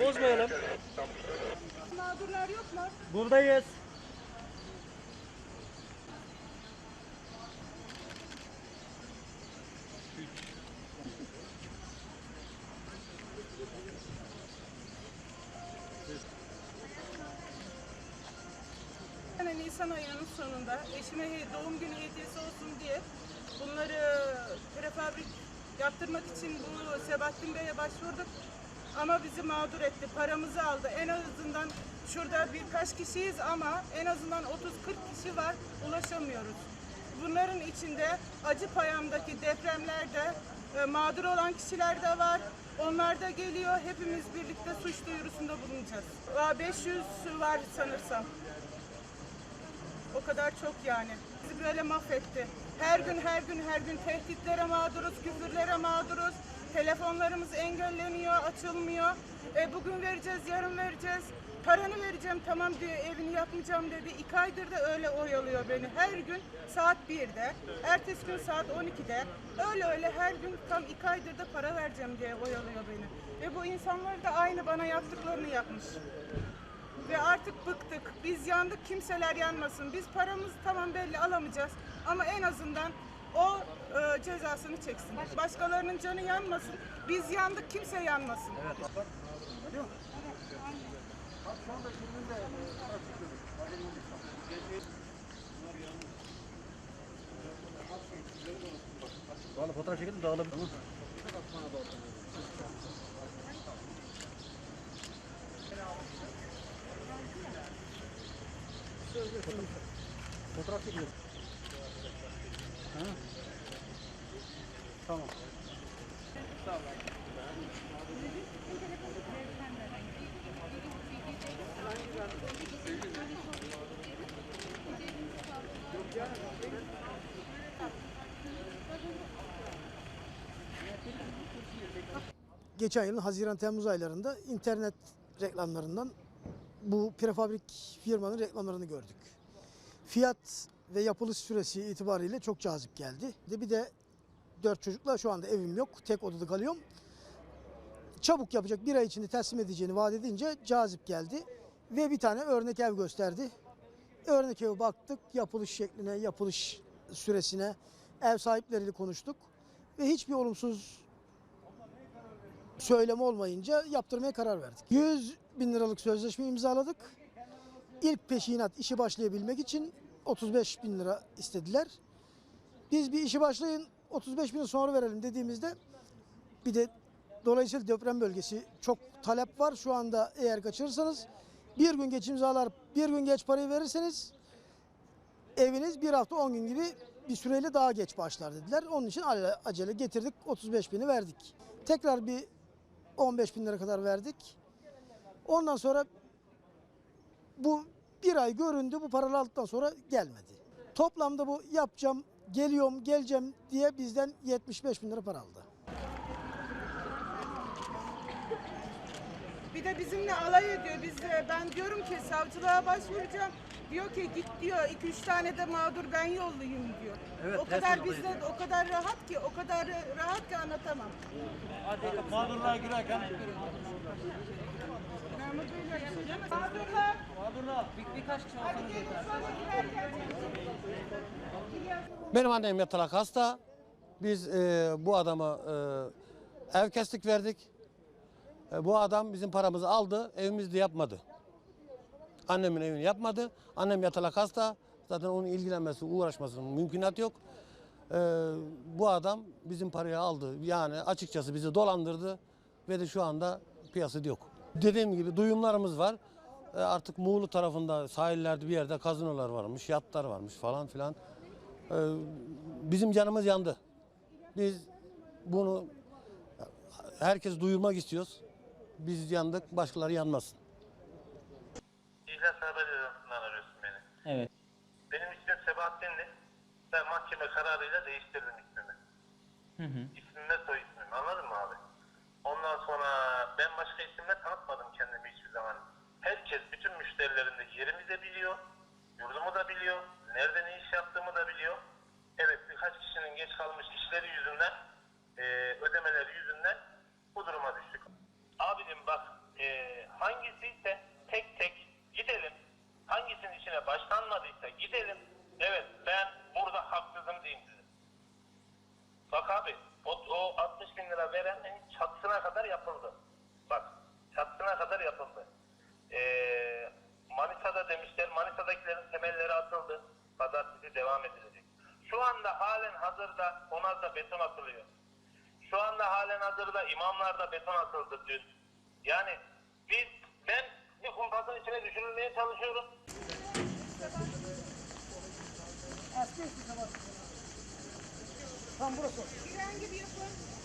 Bozmayalım. Mağdurlar yok mu? Buradayız. Nisan ayının sonunda eşime doğum günü hediyesi olsun diye bunları prefabrik yaptırmak için bu Sebahattin Bey'e başvurduk. Ama bizi mağdur etti. Paramızı aldı. En azından şurada birkaç kişiyiz ama en azından 30-40 kişi var. Ulaşamıyoruz. Bunların içinde Acıpayam'daki depremlerde e, mağdur olan kişiler de var. Onlar da geliyor. Hepimiz birlikte suç duyurusunda bulunacağız. Aa, 500 var sanırsam. O kadar çok yani. Bizi böyle mahvetti. Her gün her gün her gün tehditlere mağduruz, küfürlere mağduruz. Telefonlarımız engelleniyor, açılmıyor. E, bugün vereceğiz, yarın vereceğiz. Paranı vereceğim tamam diyor, evini yapmayacağım dedi. İki aydır da öyle oyalıyor beni. Her gün saat 1'de, ertesi gün saat 12'de. Öyle öyle her gün tam iki aydır da para vereceğim diye oyalıyor beni. Ve bu insanlar da aynı bana yaptıklarını yapmış. Ve artık bıktık. Biz yandık kimseler yanmasın. Biz paramızı tamam belli alamayacağız. Ama en azından o e, cezasını çeksin. Başkalarının canı yanmasın. Biz yandık kimse yanmasın. Valla fotoğraf çekelim dağılabilir. Tamam. Fotoğraf çekiyoruz. Tamam. geçen yılın Haziran-Temmuz aylarında internet reklamlarından bu prefabrik firmanın reklamlarını gördük. Fiyat ve yapılış süresi itibariyle çok cazip geldi. Bir de dört çocukla şu anda evim yok. Tek odada kalıyorum. Çabuk yapacak bir ay içinde teslim edeceğini vaat edince cazip geldi. Ve bir tane örnek ev gösterdi. Örnek eve baktık. Yapılış şekline, yapılış süresine, ev sahipleriyle konuştuk. Ve hiçbir olumsuz söylem olmayınca yaptırmaya karar verdik. 100 bin liralık sözleşme imzaladık. İlk peşinat işi başlayabilmek için 35 bin lira istediler. Biz bir işi başlayın 35 bin sonra verelim dediğimizde bir de dolayısıyla deprem bölgesi çok talep var. Şu anda eğer kaçırırsanız bir gün geç imzalar bir gün geç parayı verirseniz eviniz bir hafta 10 gün gibi bir süreyle daha geç başlar dediler. Onun için acele getirdik 35 bini verdik. Tekrar bir 15 bin lira kadar verdik. Ondan sonra bu bir ay göründü bu paralar aldıktan sonra gelmedi. Toplamda bu yapacağım, geliyorum, geleceğim diye bizden 75 bin lira para aldı. Bir de bizimle alay ediyor. Biz ben diyorum ki savcılığa başvuracağım. Diyor ki git diyor 2-3 tane de mağdur ben yollayayım diyor. Evet, o kadar bizde o kadar rahat ki o kadar rahat ki anlatamam. Mağdurluğa girerken Memur Beyler yapacağım. Mağdurlar. Mağdurluğa bir, birkaç kişi Hadi gelin sonra girerken. Benim annem yatalak hasta. Biz e, bu adama e, ev kestik verdik. E, bu adam bizim paramızı aldı, evimizde yapmadı. Annemin evini yapmadı. Annem yatalak hasta. Zaten onun ilgilenmesi, uğraşmasının mümkünat yok. E, bu adam bizim parayı aldı. Yani açıkçası bizi dolandırdı ve de şu anda piyasada yok. Dediğim gibi duyumlarımız var. E, artık Muğlu tarafında sahillerde bir yerde kazinolar varmış, yatlar varmış falan filan. Ee, bizim canımız yandı. Biz bunu herkes duyurmak istiyoruz. Biz yandık, başkaları yanmasın. İhlas Haber Ajansı'ndan arıyorsun beni. Evet. Benim ismim Sebahattin'di. Ben mahkeme kararıyla değiştirdim ismimi. Hı hı. İsmim ve soy ismimi anladın mı abi? Ondan sonra ben başka isimle tanıtmadım kendimi hiçbir zaman. Herkes, bütün müşterilerim de yerimi de biliyor, yurdumu da biliyor, nerede ne iş yaptığımı da biliyor. Evet birkaç kişinin geç kalmış işleri yüzünden, e, ödemeleri yüzünden bu duruma düştük. Evlerinin çatısına kadar yapıldı. Bak çatısına kadar yapıldı. Ee, Manisa'da demişler Manisa'dakilerin temelleri atıldı. Pazartesi devam edilecek. Şu anda halen hazırda Konaz'da beton atılıyor. Şu anda halen hazırda imamlarda beton atıldı dün. Yani biz ben bir kumpasın içine düşürülmeye çalışıyorum. Tam burası. Herhangi bir yapı